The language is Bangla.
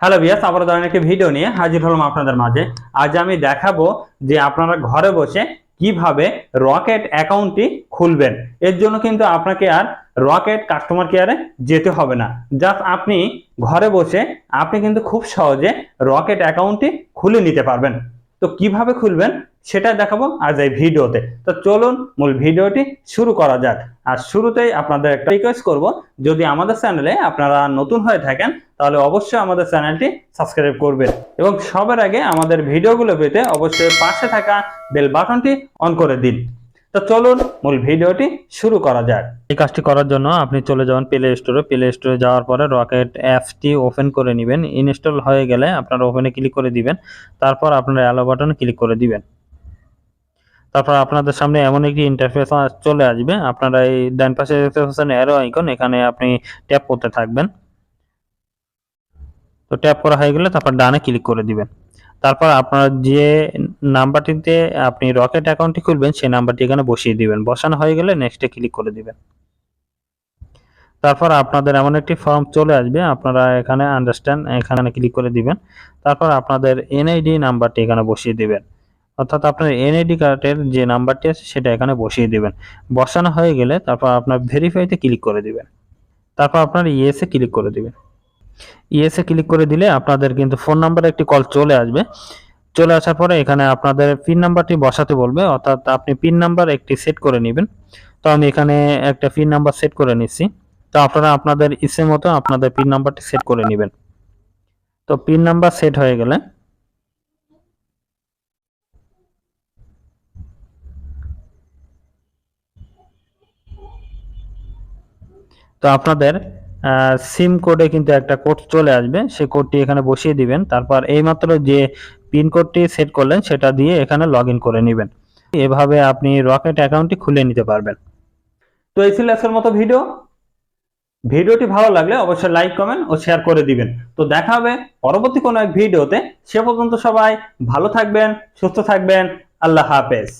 হ্যালো বিয়াস আবার ধরেন একটি ভিডিও নিয়ে হাজির হলাম আপনাদের মাঝে। আজ আমি দেখাবো যে আপনারা ঘরে বসে কীভাবে রকেট অ্যাকাউন্টটি খুলবেন। এর জন্য কিন্তু আপনাকে আর রকেট কাস্টমার কেয়ারে যেতে হবে না। জাস্ট আপনি ঘরে বসে আপনি কিন্তু খুব সহজে রকেট অ্যাকাউন্টটি খুলে নিতে পারবেন। তো কীভাবে খুলবেন সেটা দেখাবো আজ এই ভিডিওতে। তো চলুন মূল ভিডিওটি শুরু করা যাক। আর শুরুতেই আপনাদের একটা রিকোয়েস্ট করব, যদি আমাদের চ্যানেলে আপনারা নতুন হয়ে থাকেন, তাহলে অবশ্যই আমাদের চ্যানেলটি সাবস্ক্রাইব করবেন। এবং সবার আগে আমাদের ভিডিওগুলো পেতে অবশ্যই পাশে থাকা বেল বাটনটি অন করে দিন। তো চলুন মূল ভিডিওটি শুরু করা যাক। এই কাজটি করার জন্য আপনি চলে যাবেন প্লে স্টোরে প্লে স্টোরে যাওয়ার পরে রকেট অ্যাপসটি ওপেন করে নেবেন। ইনস্টল হয়ে গেলে আপনারা ওপেনে ক্লিক করে দিবেন। তারপর আপনারা অ্যালো বাটন ক্লিক করে দিবেন। তারপর আপনাদের সামনে এমন একটি ইন্টারফেস চলে আসবে। আপনারা এই ডান পাশে দেখতে পাচ্ছেন অ্যারো আইকন এখানে আপনি ট্যাপ করতে থাকবেন। তো ট্যাপ করা হয়ে গেলে তারপর ডানে ক্লিক করে দিবেন। তারপর আপনার যে নাম্বারটিতে আপনি রকেট অ্যাকাউন্টটি খুলবেন, সেই নাম্বারটি এখানে বসিয়ে দিবেন। বসানো হয়ে গেলে নেক্সটে ক্লিক করে দিবেন। তারপর আপনাদের এমন একটি ফর্ম চলে আসবে, আপনারা এখানে আন্ডারস্ট্যান্ড এখানে ক্লিক করে দিবেন। তারপর আপনাদের এনআইডি নাম্বারটি এখানে বসিয়ে দিবেন। অর্থাৎ আপনার এনআইডি কার্ডের যে নাম্বারটি আছে, সেটা এখানে বসিয়ে দিবেন। বসানো হয়ে গেলে তারপর আপনার ভেরিফাইতে ক্লিক করে দিবেন। তারপর আপনার ইএসএ ক্লিক করে দিবেন। ইএসএ ক্লিক করে দিলে আপনাদের কিন্তু ফোন নাম্বারে একটি কল চলে আসবে। চলে আসার পরে এখানে আপনাদের পিন নাম্বারটি বসাতে বলবে, অর্থাৎ আপনি পিন নাম্বার একটি সেট করে নেবেন। তো আমি এখানে একটা পিন নাম্বার সেট করে নিচ্ছি। তো আপনারা আপনাদের ইচ্ছে মতো আপনাদের পিন নাম্বারটি সেট করে নেবেন। তো পিন নাম্বার সেট হয়ে গেলে তো আপনাদের সিম কোডে কিন্তু একটা কোড চলে আসবে। সেই কোডটি এখানে বসিয়ে দিবেন। তারপর এইমাত্র যে পিন কোডটি সেট করলেন, সেটা দিয়ে এখানে লগ করে নেবেন। এভাবে আপনি রকেট অ্যাকাউন্টটি খুলে নিতে পারবেন। তো এই ছিল আজকের মতো ভিডিও। ভিডিওটি ভালো লাগলে অবশ্যই লাইক কমেন্ট ও শেয়ার করে দিবেন। তো দেখা হবে পরবর্তী কোনো এক ভিডিওতে। সে পর্যন্ত সবাই ভালো থাকবেন, সুস্থ থাকবেন। আল্লাহ হাফেজ।